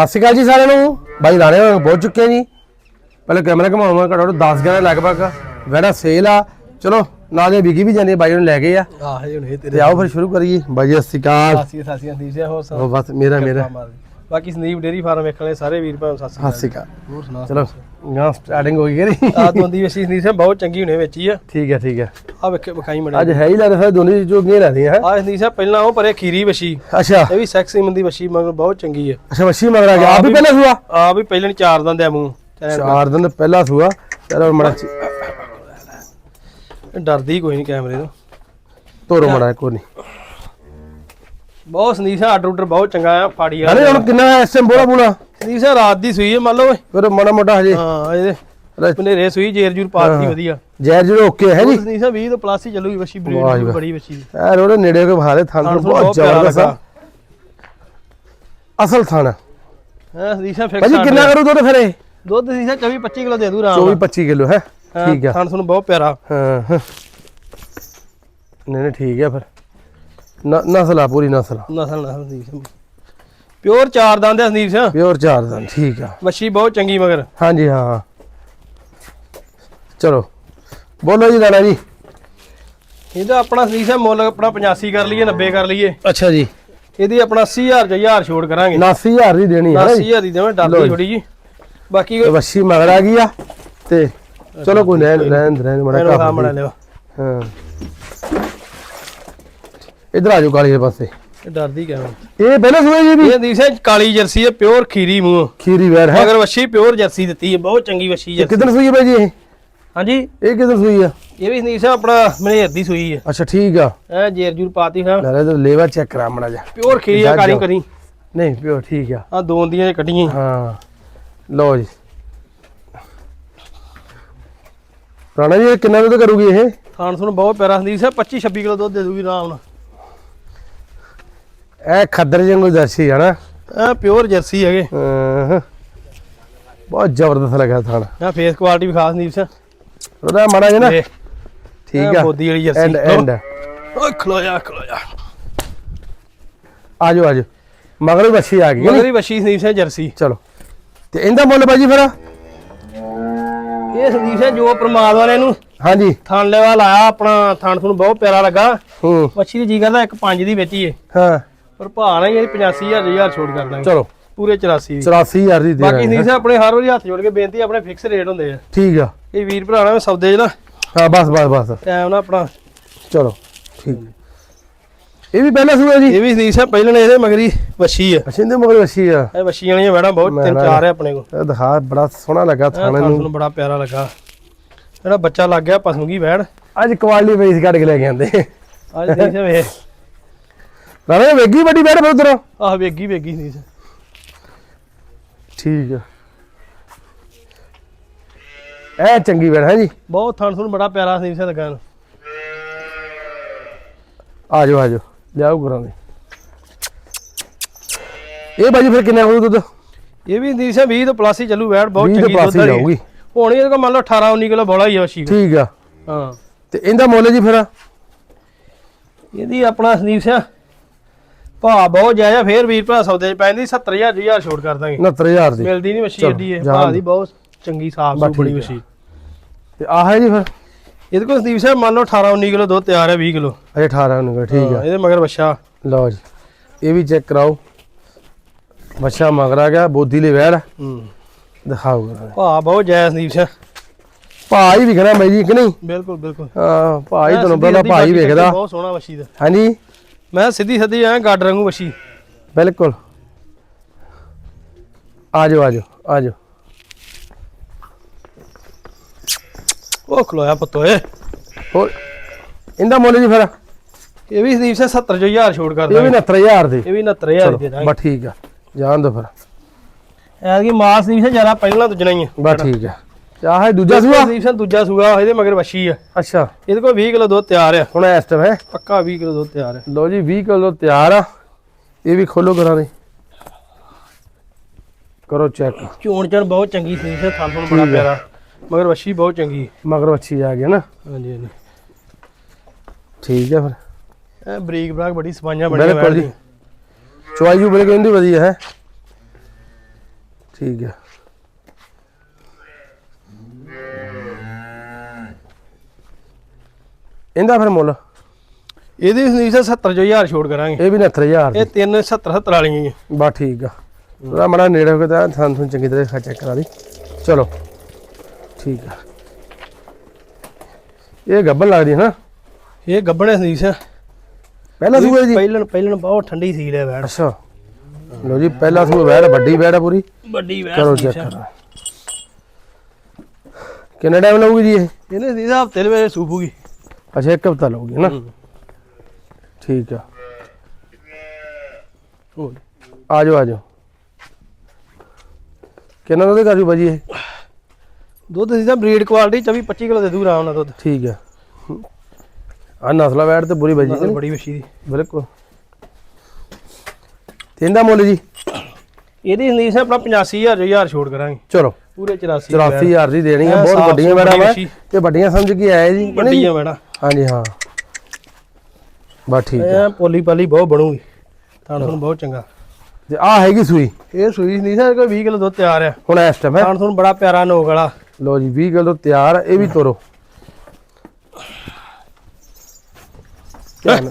ਸਤਿ ਸ਼੍ਰੀ ਅਕਾਲ ਜੀ ਸਾਰਿਆਂ ਨੂੰ। ਬਾਈ ਰਾਣੇ ਹੋਏ ਪਹੁੰਚ ਚੁੱਕੇ ਆ ਜੀ। ਪਹਿਲੇ ਕੈਮਰਾ ਘਮਾਉਣਾ ਘੜੋ 10 ਗਿਆਰਾਂ ਲਗਭਗ ਵੈੜਾ ਸੇਲ ਆ। ਚਲੋ ਨਾਲ ਵਿਕੀ ਵੀ ਜਾਂਦੇ ਬਾਈ ਨੂੰ ਲੈ ਗਏ ਆ। ਆਹ ਹੁਣ ਇਹ ਤੇ ਆਓ ਫਿਰ ਸ਼ੁਰੂ ਕਰੀਏ। ਬਾਈ ਜੀ, ਸਤਿ ਸ਼੍ਰੀ ਅਕਾਲ ਸਾਸੀਆਂ ਸਾਸੀਆਂ ਦੀ ਸੇ ਹੋਰ ਉਹ ਬਸ ਮੇਰਾ ਮੇਰਾ। ਬਾਕੀ ਸੰਦੀਪ ਡੇਰੀ ਫਾਰਮ ਵੇਖਣ ਵਾਲੇ ਸਾਰੇ ਵੀਰ ਭਾਵੇਂ ਸਾਸੀ ਸਤਿ ਸ਼੍ਰੀ ਅਕਾਲ ਹੋਰ ਸੁਣਾ ਚਲੋ ਗਾਂ ਸਟਾਰਟਿੰਗ ਹੋ ਗਈ ਕਰੀ ਆ ਦੋਂਦੀ ਵਸੀ ਸੰਦੀਪ ਸੇ ਬਹੁਤ ਚੰਗੀ ਹੁਣੇ ਵੇਚੀ ਆ। ਠੀਕ ਹੈ ਠੀਕ ਹੈ। ਆ ਵੇਖੇ ਵਿਖਾਈ ਮੜਾ ਅੱਜ ਹੈ ਹੀ ਲੱਗਦਾ ਸਾਰੇ ਦੋਨੇ ਜੋਗੀਆਂ ਲੈਦੀਆਂ ਹੈ? ਆ ਸੰਦੀਪ ਸੇ ਪਹਿਲਾਂ ਉਹ ਪਰੇ ਖੀਰੀ ਵਸੀ। ਅੱਛਾ। ਇਹ ਵੀ ਸੈਕਸੀ ਮੰਦੀ ਵਸੀ ਮਗਰ ਬਹੁਤ ਚੰਗੀ ਆ। ਅੱਛਾ ਮੱਛੀ ਮਗਰ ਆ ਗਿਆ। ਆਪ ਵੀ ਪਹਿਲਾਂ ਸੂਆ? ਆ ਵੀ ਪਹਿਲਾਂ ਚਾਰ ਦੰਦ ਆ ਮੂੰਹ। ਚਾਰ ਦਿਨ ਪਹਿਲਾਂ ਸੂਆ। ਚਲੋ ਮੜਾ ਡਰਦੀ ਕੋਈ ਨਹੀਂ ਕੈਮਰੇ ਤੋਂ। ਤੋਰੋ ਮੜਾ ਕੋਈ ਨਹੀਂ ਬਹੁਤ ਸੰਦੀਪ ਆਰਡਰ ਆਰਡਰ ਬਹੁਤ ਚੰਗਾ ਆ ਫਾੜੀ ਆ ਅਰੇ ਹੁਣ ਕਿੰਨਾ ਐਸ ਐਮ ਬੋਲਾ ਬੋਲਾ? ਸੰਦੀਪ ਸੇ ਰਾਤ ਦੀ ਸੂਈ ਹੈ ਮੰਨ ਲਓ ਓਏ। ਫਿਰ ਮਾੜਾ ਮੋਟਾ ਹਜੇ। ਹਾਂ ਇਹਦੇ ਬਨੇਰੇ ਸੂਈ ਜੇਰ ਜੂਰ ਪਾਤੀ ਵਧੀਆ। ਜੈਰ ਜਿਹੜੇ ਓਕੇ ਹੈ ਜੀ। ਸੰਦੀਪ ਸੇ 20 ਤੋਂ ਪਲੱਸ ਹੀ ਚੱਲੂਗੀ ਵਸੀ ਬਰੀਡ। ਬੜੀ ਵਸੀ ਐ ਰੋੜੇ ਨੇੜੇ ਕੋ ਭਾਰੇ ਥਾਂ ਬਹੁਤ ਜ਼ਬਰਦਸਤ ਅਸਲ ਥਾਣਾ। ਹਾਂ ਸੰਦੀਪ ਸੇ ਫਿਕਸ ਭਾਜੀ ਕਿੰਨਾ ਕਰੂ ਦੁੱਧ ਫਿਰ ਇਹ? ਦੁੱਧ ਸੀ 24 25 ਕਿਲੋ ਦੇ ਦੂ ਰਾਮ 24 25 ਕਿਲੋ ਹੈ? ਠੀਕ ਆ। ਖਾਣ ਤੁਹਾਨੂੰ ਬਹੁਤ ਪਿਆਰਾ। ਹਾਂ ਹਾਂ। ਨਹੀਂ ਨਹੀਂ ਠੀਕ ਆ ਫਿਰ। ਨ- ਨਸਲ ਆ ਪੂਰੀ ਨਸਲ। ਨਸਲ ਨਸਲ ਸੰਦੀਪ ਪਿਓਰ ਚਾਰ ਦੰਦ ਹੈ ਸੰਦੀਪ ਸਿੰਘ। ਪਿਓਰ ਚਾਰ ਦਾ ਠੀਕ ਆ। ਮੱਛੀ ਬਹੁਤ ਚੰਗੀ ਮਗਰ। ਹਾਂਜੀ ਹਾਂ ਹਾਂ। ਚਲੋ ਬੋਲੋ ਜੀ ਦਾਣਾ ਜੀ। ਇਹਦਾ ਆਪਣਾ ਸੰਦੀਪ ਸਿੰਘ ਮੁੱਲ ਆਪਣਾ 85 ਕਰ ਲਈਏ 90 ਕਰ ਲਈਏ। ਅੱਛਾ ਜੀ। ਇਹਦੀ ਆਪਣਾ 80000 ਚ 1000 ਛੋੜ ਕਰਾਂਗੇ। 89000 ਦੀ ਦੇਣੀ ਹੈ ਨਾ ਜੀ। 80000 ਦੀ ਦੇਵਾਂ ਲਓ ਡਰਦੀ ਜੀ। ਥੋੜੀ ਜੀ। ਬਾਕੀ ਇਹ ਵੱਛੀ ਮਗਰ ਆ ਗਈ ਆ ਤੇ ਚਲੋ ਕੋਈ ਰਹਿਣ ਰਹਿਣ ਰਹਿਣ ਮੜਾ ਮੈਨੂੰ ਕੰਮ ਬਣਾ ਲਿਓ। ਹਾਂ। ਇਧਰ ਆ ਜਾਓ ਕਾਲੀ ਦੇ ਪਾਸੇ। ਇਹ ਡਰਦੀ ਕਿਵੇਂ ਇਹ ਪਹਿਲੇ ਸੂਏ ਜੀ ਵੀ? ਇਹ ਸਿੰਘ ਕਾਲੀ ਜਰਸੀ ਹੈ ਪਿਓਰ ਖੀਰੀ ਮੂੰਹ। ਖੀਰੀ ਵੈਰ ਹੈ। ਮਗਰ ਵੱਛੀ ਪਿਓਰ ਜਰਸੀ ਦਿੱਤੀ ਹੈ ਬਹੁਤ ਚੰਗੀ ਵੱਛੀ ਇਹ ਜਰਸੀ। ਕਿਦਨ ਸੂਈ ਹੈ ਬਾਈ ਜੀ ਇਹ? ਹਾਂਜੀ? ਇਹ ਕਿਦਨ ਸੂਈ ਆ? ਇਹ ਵੀ ਸਿੰਘ ਆਪਣਾ ਮਨੇਰ ਦੀ ਸੂਈ ਹੈ। ਅੱਛਾ ਠੀਕ ਆ। ਐ ਜੇਰ ਜੂਰ ਪਾਤੀ ਹਾਂ ਨਾਲੇ ਤੇ ਲੇਵਾ ਚੈੱਕ ਕਰਾ ਮੜਾ ਜਾ ਪਿਓਰ ਖੀਰੀ ਆ ਕਾਲੀ। ਕਰੀ। ਨਹੀਂ ਪਿਓ ਠੀਕ ਆ। ਆ ਦੋ ਦੀਆਂ ਕੱਢੀਆਂ। ਹਾਂ। ਲਓ ਜੀ। ਰਾਣਾ ਜੀ ਇਹ ਕਿੰਨਾ ਦੁੱਧ ਕਰੂਗੀ ਇਹ? ਖਾਣ ਤੁਹਾਨੂੰ ਬਹੁਤ ਪਿਆਰਾ ਸੰਦੀਪ ਸਿੰਘ 25 26 ਕਿਲੋ ਦੁੱਧ ਦੇ ਦੂਗੀ ਆਰਾਮ ਨਾਲ। ਇਹ ਖੱਦਰ ਜੰਗੂ ਦਰਸ਼ੀ ਹੈ ਨਾ? ਐ ਪਿਓਰ ਜਰਸੀ ਹੈਗੇ। ਹਾਂ। ਬਹੁਤ ਜ਼ਬਰਦਸਤ ਲੱਗਾ ਥਾਣਾ ਆ ਫੇਸ ਕੁਆਲਿਟੀ ਵੀ ਖਾਸ ਸਿੰਘ ਉਹਦਾ ਮਾੜਾ ਜਿਹਾ ਨਾ। ਠੀਕ ਆ। ਬੋਦੀ ਵਾਲੀ ਜਰਸੀ। ਐਂਡ ਐਂਡ ਓਏ ਖਲੋਇਆ ਖਲੋਇਆ। ਆਜੋ ਆਜੋ। ਮਗਰ ਵੀ ਵੱਛੀ ਆ ਗਈ? ਮਗਰੀ ਬੱਛੀ ਸੰਦੀਪ ਸਿੰਘ ਜਰਸੀ। ਚਲੋ। ਤੇ ਇਹਦਾ ਮੁੱਲ ਬਾਜੀ ਫਿਰ? ਇਹ ਸੰਦੀਪ ਸਿੰਘ ਜੋ ਪ੍ਰਮਾਤਮਾ ਨੇ ਇਹਨੂੰ ਹਾਂਜੀ। ਥਣ ਲੈਵਾ ਲਾਇਆ। ਆਪਣਾ ਥਣ ਤੁਹਾਨੂੰ ਬਹੁਤ ਪਿਆਰਾ ਲੱਗਾ। ਹੂੰ। ਬੱਛੀ ਦੀ ਜੀ ਕਰਦਾ ਇੱਕ ਪੰਜ ਦੀ ਵੇਚੀਏ। ਹਾਂ। ਪਰ ਨਾਲ ਇਹ 85000 ਹਜ਼ਾਰ ਛੋੜ ਕਰ ਦਾਂਗੇ। ਚਲੋ। ਪੂਰੇ 84 ਦੀ 84000 ਦੀ ਦੇ ਬਾਕੀ ਸੰਦੀਪ ਸਿੰਘ ਆਪਣੇ ਹਰ ਵਾਰੀ ਹੱਥ ਜੋੜ ਕੇ ਬੇਨਤੀ ਆਪਣੇ ਫਿਕਸ ਰੇਟ ਹੁੰਦੇ ਆ। ਠੀਕ ਆ। ਇਹ ਵੀਰ ਭਰਾਣਾ ਸੌਦੇ ਨਾ। ਹਾਂ ਬਸ ਬਸ ਬਸ। ਟਾਈਮ ਨਾ ਆਪਣਾ। ਚਲੋ ਠੀਕ। ਇਹ ਵੀ ਪਹਿਲਾਂ ਸੂਆ ਜੀ? ਇਹ ਵੀ ਸੰਦੀਪ ਸਿੰਘ ਪਹਿਲਾਂ ਇਹਦੇ ਮਗਰੀ ਬੱਛੀ ਆ। ਅੱਛਾ ਇਹਦੇ ਮਗਰ ਵੱਛੀ ਆ। ਇਹ ਬੱਛੀਆਂ ਵਾਲੀਆਂ ਵੜਾ ਬਹੁਤ ਤਿੰਨ ਚਾਰ ਆ ਆਪਣੇ ਕੋਲ। ਇਹ ਦਿਖਾ ਬੜਾ ਸੋਹਣਾ ਲੱਗਾ ਥਾਣੇ ਨੂੰ। ਬੜਾ ਪਿਆਰਾ ਲੱਗਾ। ਜਿਹੜਾ ਬੱਚਾ ਲੱਗ ਗਿਆ ਪਸੂਗੀ ਬੈੜ ਅੱਜ ਕੁਆਲੀ ਵੇਚ ਕੱਢ ਕੇ ਲੈ ਕੇ ਆਂਦੇ ਅੱਜ ਦੇਖ ਵੇ ਰਾਣਾ ਵੇਗੀ ਵੱਡੀ ਬੈਠ ਫਿਰ ਉਧਰ। ਆਹ ਵੇਗੀ ਵੇਗੀ ਸੰਦੀਪ ਸਿੰਘ ਠੀਕ ਆ। ਇਹ ਚੰਗੀ ਬੈਠ ਹੈ ਜੀ। ਬਹੁਤ ਥਣ ਤੁਹਾਨੂੰ ਬੜਾ ਪਿਆਰਾ ਸੰਦੀਪ ਸਿੰਘ ਲੱਗਾ। ਆ ਜਾਓ ਆ ਜਾਓ। ਲਿਆਓ ਕਰਾਂਗੇ ਇਹ ਬਾਜੀ ਫਿਰ ਕਿੰਨਾ ਹੋਊ ਦੁੱਧ? ਇਹ ਵੀ ਸਿੰਘ 20 ਤੋਂ ਪਲੱਸ ਹੀ ਚੱਲੂ ਬੈੜ ਬਹੁਤ 20 ਦੇ ਚੰਗੀ ਦੁੱਧ ਹੀ ਵਾਲੀ ਜਾਊਗੀ। ਹੁਣ ਇਹਦੇ ਕੋਲ ਮੰਨ ਲਓ 18 19 ਕਿਲੋ ਬੋਲਾ ਹੀ ਆ ਵਸ਼ੀ ਠੀਕ ਆ। ਹਾਂ। ਤੇ ਇਹਦਾ ਮੁੱਲ ਜੀ ਫਿਰ? ਇਹਦੀ ਆਪਣਾ ਸੰਦੀਪ ਸਿੰਘ ਭਾ ਬਹੁਤ ਜਾਇਆ ਫੇਰ ਵੀਰ ਭਰਾ ਸੌਦੇ ਚ ਪੈਂਦੀ 70000 ਦੀ ਹਜ਼ਾਰ ਕਰ ਦਾਂਗੇ। 69000 ਦੀ। ਮਿਲਦੀ ਨਹੀਂ ਚਲੋ, ਏਡੀ ਹੈ ਜਾਣ ਭਾ। ਦੀ। ਬਹੁਤ ਚੰਗੀ ਸਾਫ਼ ਸੁਥਰੀ। ਵਸ਼ੀ ਤੇ ਆਹ ਹੈ ਜੀ ਫਿਰ? ਇਹਦੇ ਕੋਲ ਸੰਦੀਪ ਸਿੰਘ ਮੰਨ ਲਓ 18 19 ਕਿਲੋ ਦੁੱਧ ਤਿਆਰ ਹੈ 20 ਕਿਲੋ। ਅਜੇ 18 ਨੂੰ ਠੀਕ ਆ ਇਹਦੇ ਮਗਰ ਵਛਾ। ਲਓ ਜੀ ਇਹ ਵੀ ਚੈੱਕ ਕਰਾਓ। ਬੱਚਾ ਮਗਰ ਆ ਗਿਆ ਬੋਦੀ ਲਈ ਵੈੜ ਹੂੰ। ਦਿਖਾਓ। ਭਾ ਬਹੁਤ ਜਾਇਆ ਸੰਦੀਪ ਸਿੰਘ ਭਾਈ ਵਿਖਣਾ ਬਾਈ ਜੀ ਕਿ ਨਹੀਂ? ਬਿਲਕੁਲ ਬਿਲਕੁਲ। ਹਾਂ ਭਾਈ ਤੁਹਾਨੂੰ ਪਹਿਲਾਂ ਭਾਈ ਵੇਖਦਾ ਬਹੁਤ ਸੋਹਣਾ ਵਸ਼ੀ ਦਾ ਹਾਂਜੀ? ਮੈਂ ਸਿੱਧੀ ਸਿੱਧੀ ਐ ਗੱਡ ਰੰਗੂ ਵਸ਼ੀ ਬਿਲਕੁਲ। ਆ ਜਾਓ ਆ ਜਾਓ ਆ ਜਾਓ ਉਹ ਖਲੋਇਆ ਪਤੋਏ ਹੋਰ ਇਹਦਾ ਮੁੱਲ ਜੀ ਫਿਰ? ਇਹ ਵੀ ਸੰਦੀਪ ਸਿੰਘ 70 ਜੋ ਹਜ਼ਾਰ ਛੋੜ ਕਰ ਇਹ ਵੀ ਦਾਂਗੇ 69000 ਦੀ। ਇਹ ਵੀ 69000 ਦੇ ਦਾਂਗੇ। ਬਸ ਠੀਕ ਆ। ਜਾਣ ਦੋ ਫਿਰ। ਐਤਕੀ ਮਾਸ ਸੰਦੀਪ ਸਿੰਘ ਜ਼ਿਆਦਾ ਪਹਿਲਾਂ ਦੁਜਣਾ ਹੀ ਆ ਬਸ ਠੀਕ ਆ। ਤੇ ਆਹ ਹੈ ਦੂਜਾ ਸੂਆ? ਸੰਦੀਪ ਸਿੰਘ ਦੂਜਾ ਸੂਆ ਇਹਦੇ ਮਗਰ ਵਸ਼ੀ ਆ। ਅੱਛਾ। ਇਹਦੇ ਕੋਲ 20 ਕਿਲੋ ਦੁੱਧ ਤਿਆਰ ਆ। ਹੁਣ ਇਸ ਟਾਈਮ ਹੈ। ਪੱਕਾ 20 ਕਿਲੋ ਦੁੱਧ ਤਿਆਰ ਆ। ਲੋ ਜੀ 20 ਕਿਲੋ ਤਿਆਰ ਆ। ਇਹ ਵੀ ਖੋਲੋ ਕਰਾਂ ਦੇ। ਕਰੋ ਚੈੱਕ ਚੋਣ ਚਣ ਬਹੁਤ ਚੰਗੀ ਸੀ ਸਿੰਘ ਥਾਂ ਥਾਂ ਬੜਾ ਆ। ਪਿਆਰਾ। ਮਗਰ ਵਸ਼ੀ ਬਹੁਤ ਚੰਗੀ। ਮਗਰ ਵੱਛੀ ਆ ਗਿਆ ਨਾ? ਹਾਂਜੀ ਹਾਂਜੀ। ਠੀਕ ਆ ਫਿਰ। ਇਹ ਬਰੀਕ ਬਰਾਕ ਬੜੀ ਸਫਾਈਆਂ ਬੜੀਆਂ ਬਿਲਕੁਲ ਜੀ। ਚੁਆਈ ਜੂ ਬੜੇ ਕਹਿੰਦੀ ਵਧੀਆ ਹੈ। ਠੀਕ ਹੈ ਇਹਦਾ ਫਿਰ ਮੁੱਲ? ਇਹਦੀ ਸੰਦੀਪ ਸਿੰਘ 70 ਜੋ ਹਜ਼ਾਰ ਛੋੜ ਕਰਾਂਗੇ। ਇਹ ਵੀ 69000 ਇਹ ਤਿੰਨ 70 70 ਵਾਲੀਆਂ ਹੀ ਆ। ਬਾ ਠੀਕ ਆ। ਉਹਦਾ ਮੜਾ ਨੇੜੇ ਹੋ ਕੇ ਤਾਂ ਥਾਂ ਤੁਹਾਨੂੰ ਚੰਗੀ ਤਰ੍ਹਾਂ ਚੈੱਕ ਕਰਾ ਦੀ। ਚਲੋ। ਠੀਕ ਆ। ਇਹ ਗੱਬਨ ਲੱਗਦੀ ਹੈ ਨਾ। ਇਹ ਗੱਬਣੇ ਸੰਦੀਪ ਸਿੰਘ ਪਹਿਲਾ ਸੂਆ ਜੀ ਪਹਿਲਣ ਪਹਿਲਣ ਬਹੁਤ ਠੰਡੀ ਸੀ ਲੈ ਵੈੜ ਅੱਛਾ। ਲੋ ਜੀ ਪਹਿਲਾ ਸੂਆ ਵੈੜ ਵੱਡੀ ਵੈੜ ਆ ਪੂਰੀ। ਵੱਡੀ ਵੈੜ ਸੰਦੀਪ ਚੈੱਕ। ਕਰੋ। ਕਿੰਨਾ ਟਾਈਮ ਲੱਗੂਗੀ ਜੀ ਇਹ? ਇਹਨੇ ਸੰਦੀਪ ਸਾਹਿਬ ਹਫ਼ਤੇ ਦੇ ਵਿੱਚ ਸੂਪੂਗੀ। ਅੱਛਾ ਇੱਕ ਹਫਤਾ ਲੱਗੂਗੀ ਨਾ? ਠੀਕ ਆ। ਹੋਰ। ਆ ਜਾਓ ਆ ਜਾਓ ਕਿੰਨਾ ਦੁੱਧ ਕਰੂ ਬਾਜੀ ਇਹ? ਦੁੱਧ ਸੰਦੀਪ ਸਾਹਿਬ ਬਰੀਡ ਕੁਆਲਿਟੀ 24 25 ਕਿਲੋ ਦੇ ਦੂਰ ਆਉਣਾ ਨਾਲ ਦੁੱਧ। ਠੀਕ ਆ। ਆ ਨਸਲਾ ਵੈੜ ਤੇ ਬੁਰੀ ਬਾਜੀ ਨਸਲ ਬੜੀ ਵਛੀ ਦੀ। ਬਿਲਕੁਲ। ਤੇ ਇਹਦਾ ਮੁੱਲ ਜੀ? ਇਹਦੀ ਸੰਦੀਪ ਸਾਹਿਬ ਆਪਣਾ 85000 ਜੋ ਹਜ਼ਾਰ ਛੋੜ ਕਰਾਂਗੇ। ਚਲੋ। ਪੂਰੇ 84 84000 ਦੀ ਦੇਣੀ ਹੈ ਬਹੁਤ ਵੱਡੀਆਂ ਵਾ ਵੱਛੀ। ਤੇ ਵੱਡੀਆਂ ਸਮਝ ਕੇ ਆਏ ਜੀ ਕਿ ਨਹੀਂ? ਵੱਡੀਆਂ ਵੈੜਾਂ ਹਾਂਜੀ ਹਾਂ। ਬਸ ਠੀਕ ਹੈ ਪੋਲੀ ਪਾਲੀ ਬਹੁਤ ਬਣੂਗੀ। ਤੁਹਾਨੂੰ ਬਹੁਤ ਚੰਗਾ। ਤੇ ਆ ਹੈਗੀ ਸੂਈ? ਇਹ ਸੂਈ ਸੰਦੀਪ ਸਾਹਿਬ ਕੋਈ 20 ਕਿਲੋ ਦੁੱਧ ਤਿਆਰ ਆ। ਹੁਣ ਇਸ ਟਾਈਮ ਹੈ। ਤੁਹਾਨੂੰ ਬੜਾ ਪਿਆਰਾ ਨੋਕ ਵਾਲਾ। ਲੋ ਜੀ 20 ਕਿਲੋ ਤਿਆਰ ਇਹ ਵੀ ਤੋਰੋ।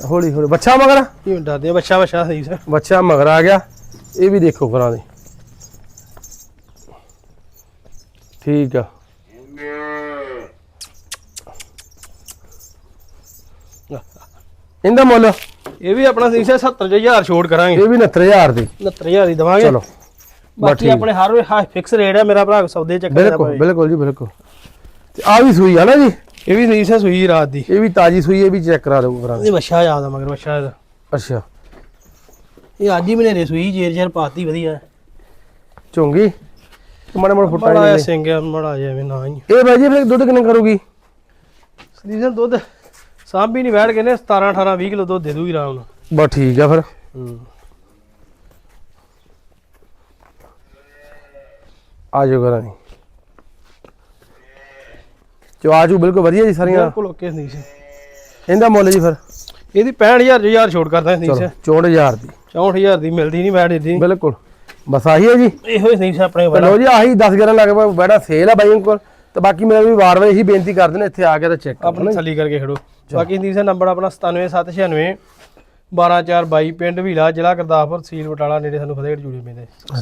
ਹੌਲੀ ਹੌਲੀ ਬੱਚਾ ਮਗਰ ਇਹ ਡਰਦੇ ਬੱਚਾ ਬੱਚਾ ਸੰਦੀਪ ਸਾਹਿਬ ਬੱਚਾ ਮਗਰ ਆ ਗਿਆ। ਇਹ ਵੀ ਦੇਖੋ ਕਰਾਂ ਦੇ। ਠੀਕ ਆ। ਇਹਦਾ ਮੁੱਲ? ਇਹ ਵੀ ਆਪਣਾ ਸੰਦੀਪ ਸਾਹਿਬ 70 ਜੋ ਹਜ਼ਾਰ ਛੋੜ ਕਰਾਂਗੇ। ਇਹ ਵੀ 69000 ਦੀ। 69000 ਦੀ ਦਵਾਂਗੇ। ਚਲੋ। ਬਾਕੀ। ਆਪਣੇ ਹਰ ਵੇ ਫਿਕਸ ਰੇਟ ਹੈ ਮੇਰਾ ਭਰਾ ਸੌਦੇ ਚੱਕਰ ਬਿਲਕੁਲ। ਬਿਲਕੁਲ ਜੀ ਬਿਲਕੁਲ। ਤੇ ਆ ਵੀ ਸੂਈ ਆ ਨਾ ਜੀ? ਇਹ ਵੀ ਸੰਦੀਪ ਸਾਹਿਬ ਸੂਈ ਰਾਤ ਦੀ। ਇਹ ਵੀ ਤਾਜੀ ਸੂਈ ਇਹ ਵੀ ਚੈੱਕ ਕਰਾ ਦਿਓ ਕਰਾਂ ਇਹ ਬੱਚਾ ਯਾਦ ਮਗਰ ਬੱਚਾ ਇਹਦਾ। ਅੱਛਾ। ਇਹ ਅੱਜ ਹੀ ਮਨੇਰੇ ਸੂਈ ਜੇਰ ਜੇਰ ਪਾਤੀ ਵਧੀਆ। ਝੋਂਗੀ ਮਾੜਾ ਮਾੜਾ ਫੁੱਟਾ ਮੜਾ ਜੀ ਸਿੰਘ ਮੜਾ ਜਿਵੇਂ ਨਾ ਹੀ। ਇਹ ਬਾਈ ਜੀ ਫਿਰ ਦੁੱਧ ਕਿੰਨੇ ਕਰੂਗੀ? ਸਾਹਿਬ ਦੁੱਧ ਸਾਂਭੀ ਨਹੀਂ ਬੈਠ ਕੇ ਨੇ 17 18 20 ਕਿਲੋ ਦੁੱਧ ਦੇ ਦੂਗੀ ਆਰਾਮ ਨਾਲ। ਬਸ ਠੀਕ ਆ ਫਿਰ। ਹੂੰ। ਆ ਜਾਓ ਕਰਾਂ ਜੀ ਚੋ ਆਜੂ ਬਿਲਕੁਲ ਵਧੀਆ ਜੀ ਸਾਰੀਆਂ। ਬਿਲਕੁਲ ਓਕੇ ਸੰਦੀਪ ਸਿੰਘ ਇਹਦਾ ਮੁੱਲ ਜੀ ਫਿਰ। ਇਹਦੀ 65000 ਜੋ ਹਜ਼ਾਰ ਛੋੜ ਕਰਦਾ ਸੰਦੀਪ ਸਿੰਘ 64000 ਦੀ। 64000 ਦੀ ਮਿਲਦੀ ਨਹੀਂ ਬੈਠ ਦੀ ਬਿਲਕੁਲ। ਬਸ ਆਹੀ ਹੈ ਜੀ। ਇਹੋ ਹੀ ਸੰਦੀਪ ਸਾਹਿਬ ਆਪਣੇ ਬੜਾ ਲਓ ਜੀ ਆਹੀ 10 11 ਲੱਖ ਰੁਪਏ ਬੜਾ ਸੇਲ ਆ ਬਾਈਆਂ ਕੋਲ। ਤੇ ਬਾਕੀ ਮੈਂ ਵੀ ਵਾਰ-ਵਾਰ ਇਹੀ ਬੇਨਤੀ ਕਰ ਦਿੰਦਾ ਇੱਥੇ ਆ ਕੇ ਤਾਂ ਚੈੱਕ ਕਰੋ ਆਪਣੀ ਥੱਲੀ ਕਰਕੇ ਖੜੋ। ਬਾਕੀ ਸੰਦੀਪ ਸਾਹਿਬ ਨੰਬਰ ਆਪਣਾ 97796 12422 ਪਿੰਡ ਵੀਲਾ ਜ਼ਿਲ੍ਹਾ ਗੁਰਦਾਸਪੁਰ ਸੀਲ ਬਟਾਲਾ ਨੇੜੇ ਸਾਨੂੰ ਫਤਿਹਗੜ੍ਹ ਜੂੜੀ ਪੈਂਦੇ ਨਾ